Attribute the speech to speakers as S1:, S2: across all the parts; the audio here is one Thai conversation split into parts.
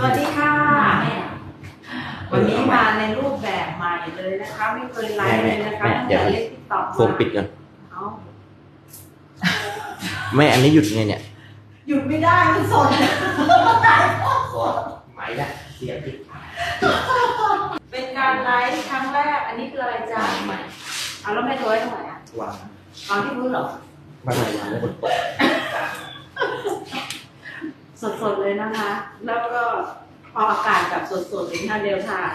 S1: สวัสดีค่ะ วันนี้มาในรูปแบบใหม่เลยนะคะ ไม่เคยไลฟ์เลยนะคะ
S2: แม่
S1: ตั้ง
S2: เดี๋ยว
S1: แต่เล่นติ๊กต็อก
S2: โฟมปิดก่อน
S1: เอา
S2: แม่อันนี้หยุดไงเนี่ย
S1: หยุดไม่ได้มันสด
S2: ไม่ได้เสียติด
S1: เป็นการไลฟ์ครั้งแรก อันนี้คืออะไรจ๊ะ
S2: ไม่
S1: เอาแล้วแม่โทรไว้ตรงไหนอะ
S2: วาง
S1: วางที่พื้นเหรอ
S2: บ้านไหนวางไว้บนโต๊ะ
S1: สดๆเลยนะคะ แล้วก็ออกอากาศแบบสดๆเลยนะเร็วทาง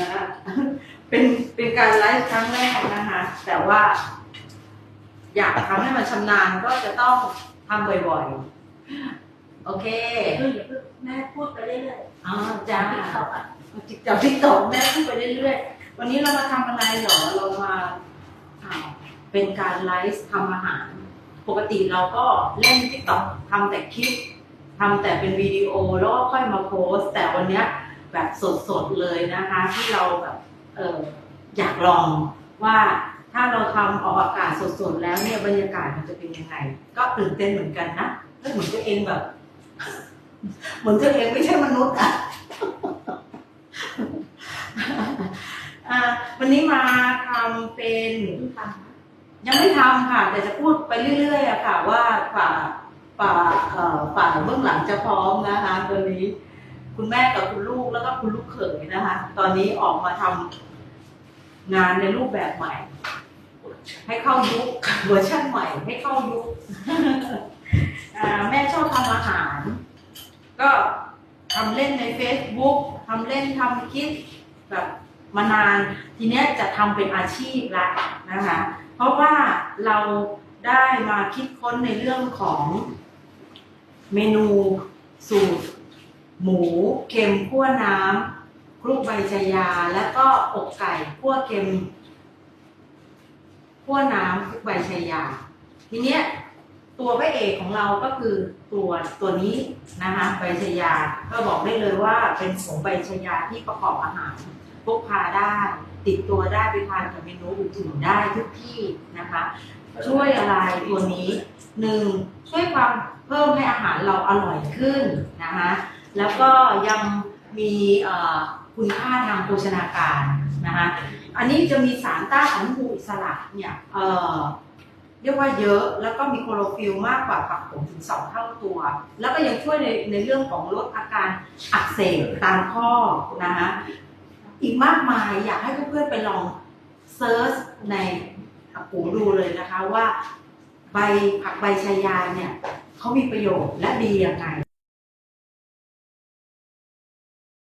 S1: นะคะเป็นเป็นการไลฟ์ครั้งแรกนะคะ แต่ว่า อยากทำให้มันชำนาญก็จะต้องทำบ่อยๆ โอเค
S3: แม่พูดไปเรื่อย
S1: อ๋อ
S3: ๆ
S1: จ้า
S3: ที่เขาอะ
S1: จิกจับที่ตกแม่พูดไปเรื่อยๆ วันนี้เรามาทำอะไรเหรอ เรามาอ่าเป็นการไลฟ์ทำอาหาร ปกติเราก็เล่นทิกตอกทำแต่คลิป ทำแต่เป็นวิดีโอแล้วก็ค่อยมาโพสแต่วันเนี้ยแบบสดๆเลยนะคะ ที่เราแบบเอออยากลองว่าถ้าเราทำออกอากาศสดๆแล้วเนี่ยบรรยากาศมันจะเป็นยังไง ก็ตื่นเต้นเหมือนกันนะเฮ้ยเหมือนตัวเองแบบ เหมือนตัวเองไม่ใช่มนุษย์อะวันนี้มาทำเป็นยังไม่ทำค่ะ แต่จะพูดไปเรื่อยๆอะค่ะ ว่าฝ่า ฝ่าเอ่อฝ่ายเบื้องหลังจะพร้อมนะคะตอนนี้คุณแม่กับคุณลูกแล้วก็คุณลูกเขยนะคะ ตอนนี้ออกมาทำงานในรูปแบบใหม่ ให้เข้ายุคเวอร์ชันใหม่ ให้เข้ายุคแม่ชอบทำอาหาร ก็ทำเล่นใน Facebook ทำเล่นทำคลิปแบบมานาน ทีเนี้ยจะทำเป็นอาชีพละนะคะ เพราะว่าเราได้มาคิดค้นในเรื่องของ เมนูสูตร หมูเค็มคั่วน้ำคลุกใบชายา แล้วก็อกไก่คั่วเค็มคั่วน้ำคลุกใบชายา ทีเนี้ยตัวพระเอกของเราก็คือตัวตัวนี้นะคะใบชายาก็บอกได้เลยว่าเป็นผงใบชายาที่ประกอบอาหาร พกพาได้ ติดตัวได้ไปทานกับเมนูอื่นๆได้ทุกที่นะคะ ช่วยอะไรตัวนี้หนึ่งช่วยความเพิ่มให้อาหารเราอร่อยขึ้นนะคะแล้วก็ยังมีคุณค่าทางโภชนาการนะคะอันนี้จะมีสารต้านอนุมูลอิสระเนี่ยเเรียกว่าเยอะแล้วก็มีโคลอโรฟิลมากกว่าผักผงถึงสองเท่าตัว แล้วก็ยังช่วยในในเรื่องของลดอาการอักเสบตามข้อนะคะ อีกมากมายอยากให้เพื่อนๆไปลองเซิร์ชในหูดูเลยนะคะว่าใบผักใบชายาเนี่ยเขามีประโยชน์และดียังไง